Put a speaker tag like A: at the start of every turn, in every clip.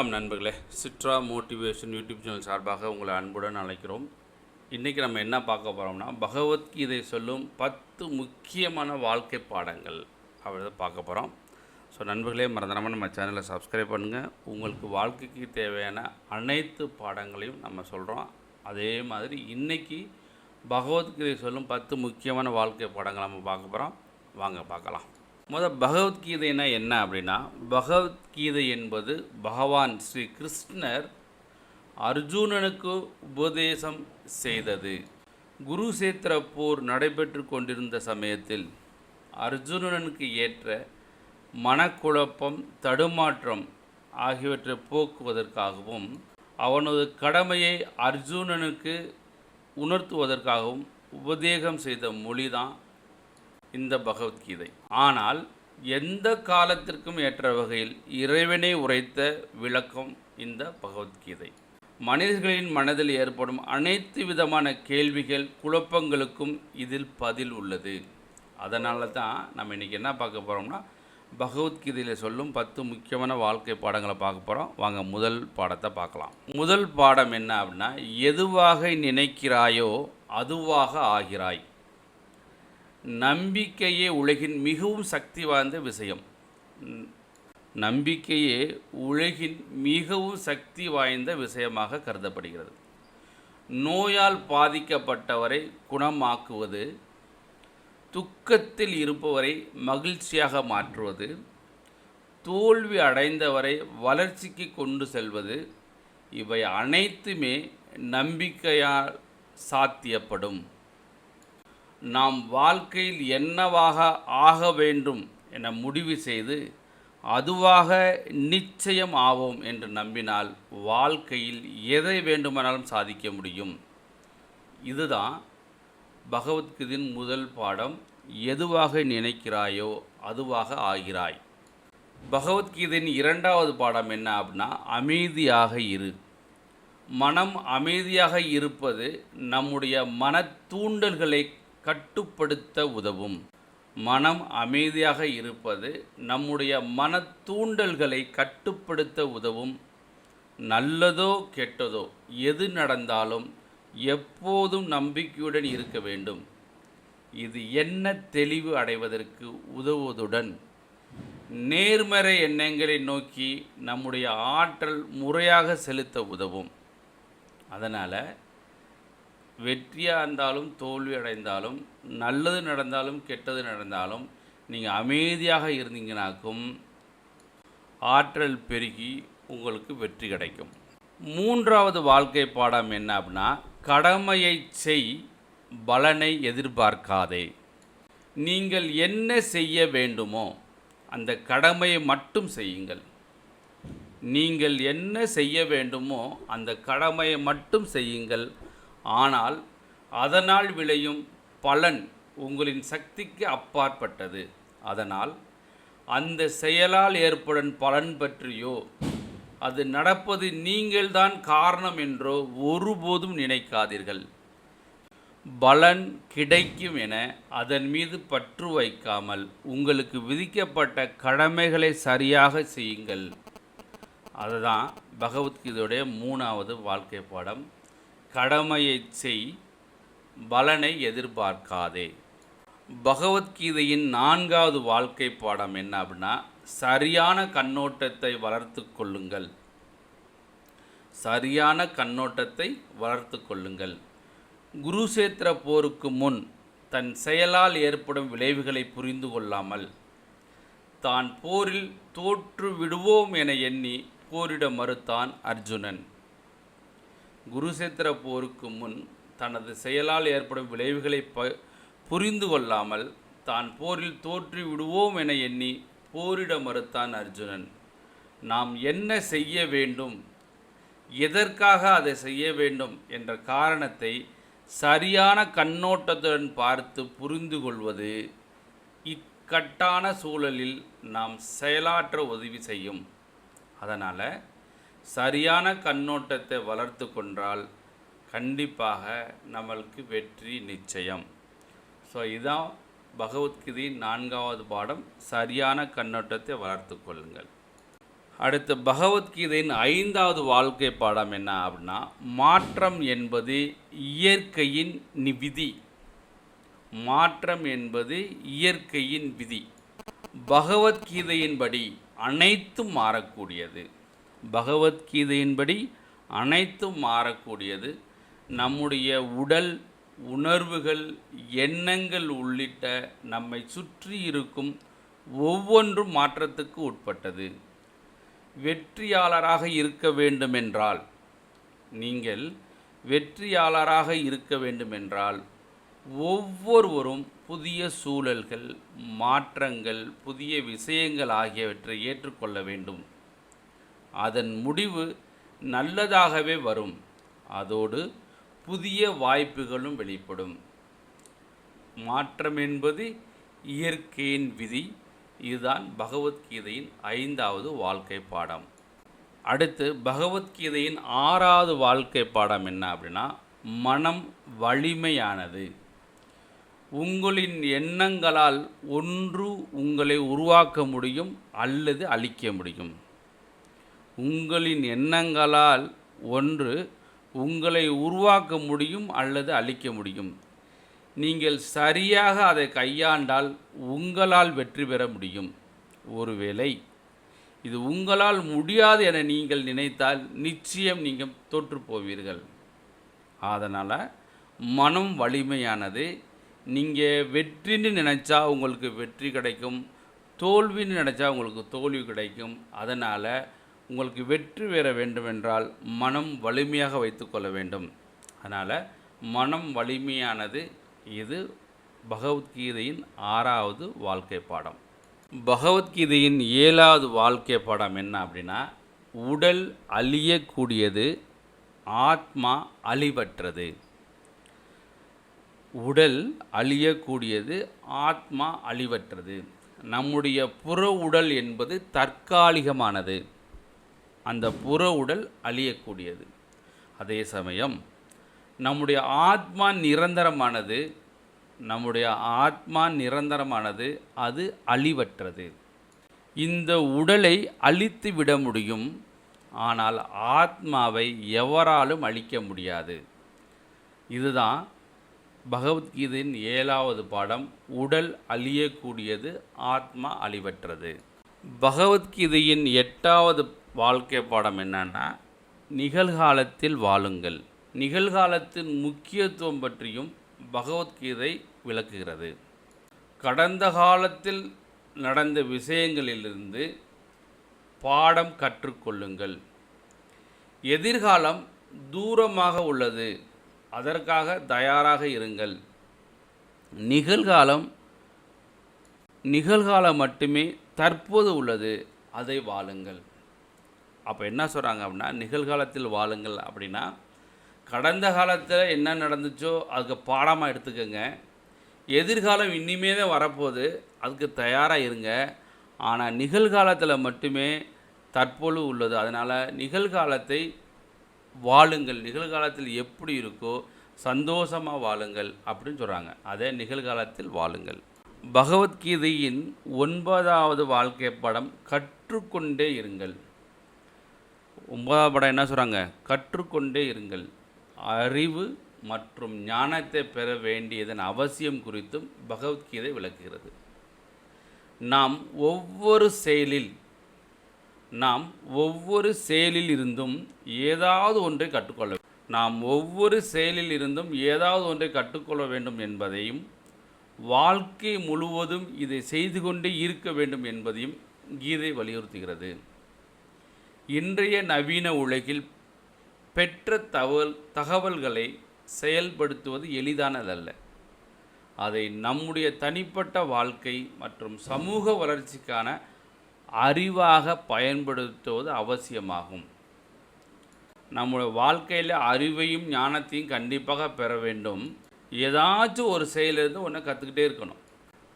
A: வணக்கம் நண்பர்களே. சிட்ரா motivation YouTube channel சார்பாக உங்களை அன்புடன் அழைக்கிறோம். இன்றைக்கி நம்ம என்ன பார்க்க போகிறோம்னா பகவத்கீதை சொல்லும் பத்து முக்கியமான வாழ்க்கை பாடங்கள் அப்படிதான் பார்க்க போகிறோம் ஸோ நண்பர்களே மறந்துடாமல் நம்ம சேனலை சப்ஸ்கிரைப் பண்ணுங்கள் உங்களுக்கு வாழ்க்கைக்கு தேவையான அனைத்து பாடங்களையும் நம்ம சொல்கிறோம் அதே மாதிரி இன்றைக்கி பகவத்கீதை சொல்லும் பத்து முக்கியமான வாழ்க்கை பாடங்கள் நம்ம பார்க்க போகிறோம் வாங்க பார்க்கலாம். முதல் பகவத்கீதைனா என்ன அப்படின்னா பகவத்கீதை என்பது பகவான் ஸ்ரீ கிருஷ்ணர் அர்ஜுனனுக்கு உபதேசம் செய்தது. குருசேத்திர போர் நடைபெற்று கொண்டிருந்த சமயத்தில் அர்ஜுனனுக்கு ஏற்ற மனக்குழப்பம் தடுமாற்றம் ஆகியவற்றை போக்குவதற்காகவும் அவனது கடமையை அர்ஜுனனுக்கு உணர்த்துவதற்காகவும் உபதேகம் செய்த மொழிதான் இந்த பகவத்கீதை. ஆனால் எந்த காலத்திற்கும் ஏற்ற வகையில் இறைவனை உரைத்த விளக்கம் இந்த பகவத்கீதை. மனிதர்களின் மனதில் ஏற்படும் அனைத்து விதமான கேள்விகள் குழப்பங்களுக்கும் இதில் பதில் உள்ளது. அதனால தான் நம்ம இன்றைக்கி என்ன பார்க்க போகிறோம்னா பகவத்கீதையில் சொல்லும் பத்து முக்கியமான வாழ்க்கை பாடங்களை பார்க்க போகிறோம் வாங்க முதல் பாடத்தை பார்க்கலாம். முதல் பாடம் என்ன அப்படின்னா எதுவாக நினைக்கிறாயோ அதுவாக ஆகிறாய். நம்பிக்கையே உலகின் மிகவும் சக்தி வாய்ந்த விஷயம். நம்பிக்கையே உலகின் மிகவும் சக்தி வாய்ந்த விஷயமாக கருதப்படுகிறது. நோயால் பாதிக்கப்பட்டவரை குணமாக்குவது துக்கத்தில் இருப்பவரை மகிழ்ச்சியாக மாற்றுவது தோல்வி அடைந்தவரை வளர்ச்சிக்கு கொண்டு செல்வது இவை அனைத்துமே நம்பிக்கையால் சாத்தியப்படும். நாம் வாழ்க்கையில் என்னவாக ஆக வேண்டும் என முடிவு செய்து அதுவாக நிச்சயம் ஆவோம் என்று நம்பினால் வாழ்க்கையில் எதை வேண்டுமானாலும் சாதிக்க முடியும். இதுதான் பகவத்கீதையின் முதல் பாடம் எதுவாக நினைக்கிறாயோ அதுவாக ஆகிறாய். பகவத்கீதையின் இரண்டாவது பாடம் என்ன அப்படின்னா அமைதியாக இரு. மனம் அமைதியாக இருப்பது நம்முடைய மன தூண்டல்களை கட்டுப்படுத்த உதவும். மனம் அமைதியாக இருப்பது நம்முடைய மன தூண்டல்களை கட்டுப்படுத்த உதவும். நல்லதோ கெட்டதோ எது நடந்தாலும் எப்போதும் நம்பிக்கையுடன் இருக்க வேண்டும். இது என்ன தெளிவு அடைவதற்கு உதவுவதுடன் நேர்மறை எண்ணங்களை நோக்கி நம்முடைய ஆற்றல் முறையாக செலுத்த உதவும். அதனால் வெற்றியாக இருந்தாலும் தோல்வி அடைந்தாலும் நல்லது நடந்தாலும் கெட்டது நடந்தாலும் நீங்கள் அமைதியாக இருந்தீங்கனாக்கும் ஆற்றல் பெருகி உங்களுக்கு வெற்றி கிடைக்கும். மூன்றாவது வாழ்க்கை பாடம் என்ன அப்படின்னா கடமையை செய் பலனை எதிர்பார்க்காதே. நீங்கள் என்ன செய்ய வேண்டுமோ அந்த கடமையை மட்டும் செய்யுங்கள். நீங்கள் என்ன செய்ய வேண்டுமோ அந்த கடமையை மட்டும் செய்யுங்கள். ஆனால் அதனால் விளையும் பலன் உங்களின் சக்திக்கு அப்பாற்பட்டது. அதனால் அந்த செயலால் ஏற்படும் பலன் பற்றியோ அது நடப்பது நீங்கள்தான் காரணம் என்றோ ஒருபோதும் நினைக்காதீர்கள். பலன் கிடைக்கும் என அதன் மீது பற்று வைக்காமல் உங்களுக்கு விதிக்கப்பட்ட கடமைகளை சரியாக செய்யுங்கள். அதுதான் பகவத்கீதையுடைய மூணாவது வாழ்க்கை பாடம். கடமையை செய் பலனை எதிர்பார்க்காதே. பகவத்கீதையின் நான்காவது வாழ்க்கை பாடம் என்ன அப்படின்னா சரியான கண்ணோட்டத்தை வளர்த்து கொள்ளுங்கள். சரியான கண்ணோட்டத்தை வளர்த்து கொள்ளுங்கள். குருசேத்திர போருக்கு முன் தன் செயலால் ஏற்படும் விளைவுகளை புரிந்து கொள்ளாமல் தான் போரில் தோற்று விடுவோம் என எண்ணி போரிட மறுத்தான் அர்ஜுனன். குருசேத்திர போருக்கு முன் தனது செயலால் ஏற்படும் விளைவுகளை ப புரிந்து கொள்ளாமல் தான் போரில் தோற்றி விடுவோம் என எண்ணி போரிட மறுத்தான் அர்ஜுனன். நாம் என்ன செய்ய வேண்டும்? எதற்காக அதை செய்ய வேண்டும்? என்ற காரணத்தை சரியான கண்ணோட்டத்துடன் பார்த்து புரிந்து கொள்வது இக்கட்டான சூழலில் நாம் செயலாற்ற உதவி செய்யும். அதனால் சரியான கண்ணோட்டத்தை வளர்த்து கொண்டால் கண்டிப்பாக நம்மளுக்கு வெற்றி நிச்சயம். ஸோ இதான் பகவத்கீதையின் நான்காவது பாடம். சரியான கண்ணோட்டத்தை வளர்த்து கொள்ளுங்கள். அடுத்து பகவத்கீதையின் ஐந்தாவது வாழ்க்கை பாடம் என்ன அப்படின்னா மாற்றம் என்பது இயற்கையின் விதி மாற்றம் என்பது இயற்கையின் விதி. பகவத்கீதையின்படி அனைத்தும் மாறக்கூடியது. பகவத்கீதையின்படி அனைத்தும் மாறக்கூடியது. நம்முடைய உடல் உணர்வுகள் எண்ணங்கள் உள்ளிட்ட நம்மை சுற்றி இருக்கும் ஒவ்வொன்றும் மாற்றத்துக்கு உட்பட்டது. வெற்றியாளராக இருக்க வேண்டுமென்றால் நீங்கள் வெற்றியாளராக இருக்க வேண்டுமென்றால் ஒவ்வொருவரும் புதிய சூழல்கள் மாற்றங்கள் புதிய விஷயங்கள் ஆகியவற்றை ஏற்றுக்கொள்ள வேண்டும். அதன் முடிவு நல்லதாகவே வரும். அதோடு புதிய வாய்ப்புகளும் வெளிப்படும். மாற்றம் என்பது இயற்கையின் விதி. இதுதான் பகவத்கீதையின் ஐந்தாவது வாழ்க்கை பாடம். அடுத்து பகவத்கீதையின் ஆறாவது வாழ்க்கை பாடம் என்ன அப்படின்னா மனம் வலிமையானது. உங்களின் எண்ணங்களால் ஒன்று உங்களை உருவாக்க முடியும் அல்லது அழிக்க முடியும். உங்களின் எண்ணங்களால் ஒன்று உங்களை உருவாக்க முடியும் அல்லது அழிக்க முடியும். நீங்கள் சரியாக அதை கையாண்டால் உங்களால் வெற்றி பெற முடியும். ஒருவேளை இது உங்களால் முடியாது என நீங்கள் நினைத்தால் நிச்சயம் நீங்கள் தோற்றுப்போவீர்கள் அதனால் மனம் வலிமையானது. நீங்கள் வெற்றின்னு நினச்சா உங்களுக்கு வெற்றி கிடைக்கும். தோல்வின்னு நினச்சா உங்களுக்கு தோல்வி கிடைக்கும். அதனால் உங்களுக்கு வெற்றி பெற வேண்டுமென்றால் மனம் வலிமையாக வைத்துக்கொள்ள வேண்டும். அதனால் மனம் வலிமையானது இது பகவத்கீதையின் ஆறாவது வாழ்க்கை பாடம். பகவத்கீதையின் ஏழாவது வாழ்க்கை பாடம் என்ன அப்படின்னா உடல் அழியக்கூடியது ஆத்மா அழிவற்றது. உடல் அழியக்கூடியது ஆத்மா அழிவற்றது. நம்முடைய புற உடல் என்பது தற்காலிகமானது. அந்த புற உடல் அழியக்கூடியது. அதே சமயம் நம்முடைய ஆத்மா நிரந்தரமானது நம்முடைய ஆத்மா நிரந்தரமானது அது அழிவற்றது. இந்த உடலை அழித்து விட முடியும் ஆனால் ஆத்மாவை எவராலும் அழிக்க முடியாது. இதுதான் பகவத்கீதையின் ஏழாவது பாடம் உடல் அழியக்கூடியது ஆத்மா அழிவற்றது. பகவத்கீதையின் எட்டாவது வாழ்க்கை பாடம் என்னன்னா நிகழ்காலத்தில் வாழுங்கள். நிகழ்காலத்தின் முக்கியத்துவம் பற்றியும் பகவத்கீதை விளக்குகிறது. கடந்த காலத்தில் நடந்த விஷயங்களிலிருந்து பாடம் கற்றுக்கொள்ளுங்கள். எதிர்காலம் தூரமாக உள்ளது. அதற்காக தயாராக இருங்கள். நிகழ்காலம் நிகழ்காலம் மட்டுமே தற்போது உள்ளது அதை வாழுங்கள். அப்போ என்ன சொல்கிறாங்க அப்படின்னா நிகழ்காலத்தில் வாழுங்கள் அப்படின்னா கடந்த காலத்தில் என்ன நடந்துச்சோ அதுக்கு பாடமாக எடுத்துக்கோங்க. எதிர்காலம் இனிமே தான் வரப்போகுது அதுக்கு தயாராக இருங்க. ஆனால் நிகழ்காலத்தில் மட்டுமே தற்போது உள்ளது. அதனால் நிகழ்காலத்தை வாழுங்கள். நிகழ்காலத்தில் எப்படி இருக்கோ சந்தோஷமாக வாழுங்கள் அப்படின்னு சொல்கிறாங்க அதே நிகழ்காலத்தில் வாழுங்கள். பகவத்கீதையின் ஒன்பதாவது வாழ்க்கை படம் கற்றுக்கொண்டே இருங்கள். ஒன்பதாவது படம் என்ன சொல்கிறாங்க கற்றுக்கொண்டே இருங்கள். அறிவு மற்றும் ஞானத்தை பெற வேண்டியதன் அவசியம் குறித்தும் பகவத்கீதை விளக்குகிறது. நாம் ஒவ்வொரு செயலில் நாம் ஒவ்வொரு செயலில் இருந்தும் ஏதாவது ஒன்றை கற்றுக்கொள்ள நாம் ஒவ்வொரு செயலில் இருந்தும் ஏதாவது ஒன்றை கற்றுக்கொள்ள வேண்டும் என்பதையும் வாழ்க்கை முழுவதும் இதை செய்து கொண்டே இருக்க வேண்டும் என்பதையும் கீதை வலியுறுத்துகிறது. இன்றைய நவீன உலகில் பெற்ற தகவல் தகவல்களை செயல்படுத்துவது எளிதானதல்ல. அதை நம்முடைய தனிப்பட்ட வாழ்க்கை மற்றும் சமூக வளர்ச்சிக்கான அறிவாக பயன்படுத்துவது அவசியமாகும். நம்முடைய வாழ்க்கையில் அறிவையும் ஞானத்தையும் கண்டிப்பாக பெற வேண்டும். ஏதாச்சும் ஒரு செயலிருந்து ஒன்றை கற்றுக்கிட்டே இருக்கணும்.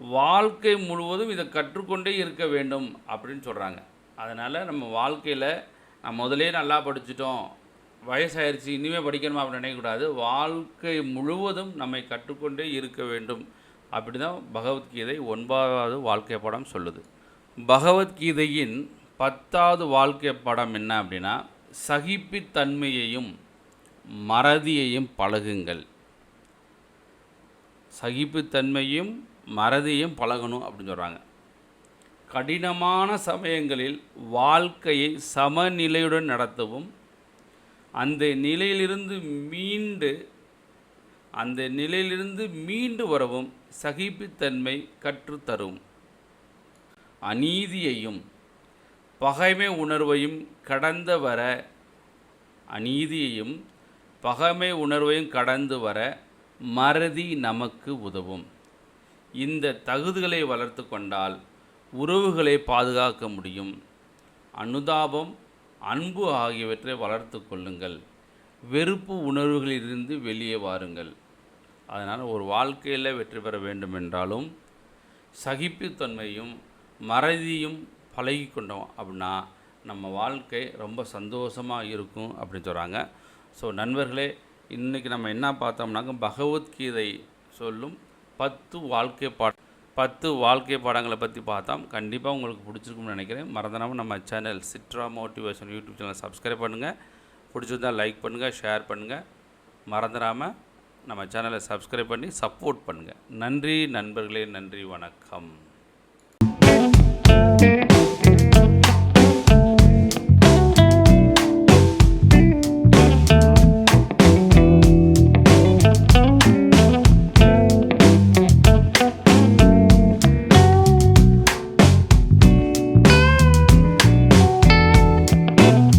A: வாழ்க்கை முழுவதும் இதை கற்றுக்கொண்டே இருக்க வேண்டும் அப்படின்னு சொல்கிறாங்க அதனால் நம்ம வாழ்க்கையில் நம்ம முதலே நல்லா படிச்சிட்டோம் வயசாயிருச்சு இனிமேல் படிக்கணுமா அப்படின்னு நினைக்கக்கூடாது. வாழ்க்கை முழுவதும் நம்மை கற்றுக்கொண்டே இருக்க வேண்டும். அப்படி தான் பகவத்கீதை ஒன்பதாவது வாழ்க்கை படம் சொல்லுது. பகவத்கீதையின் பத்தாவது வாழ்க்கை படம் என்ன அப்படின்னா சகிப்புத்தன்மையையும் மறதியையும் பழகுங்கள். சகிப்புத்தன்மையும் மறதியும் பழகணும் அப்படின்னு சொல்கிறாங்க கடினமான சமயங்களில் வாழ்க்கையை சமநிலையுடன் நடத்தவும் அந்த நிலையிலிருந்து மீண்டு அந்த நிலையிலிருந்து மீண்டு வரவும் சகிப்புத்தன்மை கற்றுத்தரும். அநீதியையும் பகைமை உணர்வையும் கடந்து வர அநீதியையும் பகைமை உணர்வையும் கடந்து வர மறதி நமக்கு உதவும். இந்த தகுதிகளை வளர்த்து கொண்டால் உறவுகளை பாதுகாக்க முடியும். அனுதாபம் அன்பு ஆகியவற்றை வளர்த்து கொள்ளுங்கள். வெறுப்பு உணர்வுகளிலிருந்து வெளியே வாருங்கள். அதனால் ஒரு வாழ்க்கையில் வெற்றி பெற வேண்டுமென்றாலும் சகிப்புத்தன்மையும் மறதியும் பழகி கொண்டோம் அப்படின்னா நம்ம வாழ்க்கை ரொம்ப சந்தோஷமாக இருக்கும் அப்படின்னு சொல்கிறாங்க ஸோ நண்பர்களே இன்றைக்கி நம்ம என்ன பார்த்தோம்னாக்க பகவத்கீதை சொல்லும் பத்து வாழ்க்கை பா பத்து வாழ்க்கை பாடங்களை பற்றி பார்த்தோம் கண்டிப்பாக உங்களுக்கு பிடிச்சிருக்கும்னு நினைக்கிறேன். மறந்துடாமல் நம்ம channel Chitra motivation YouTube channel subscribe பண்ணுங்கள் பிடிச்சிருந்தால் லைக் பண்ணுங்கள் ஷேர் பண்ணுங்கள் மறந்துடாமல் நம்ம சேனலை சப்ஸ்கிரைப் பண்ணி சப்போர்ட் பண்ணுங்கள் நன்றி நண்பர்களே நன்றி வணக்கம்.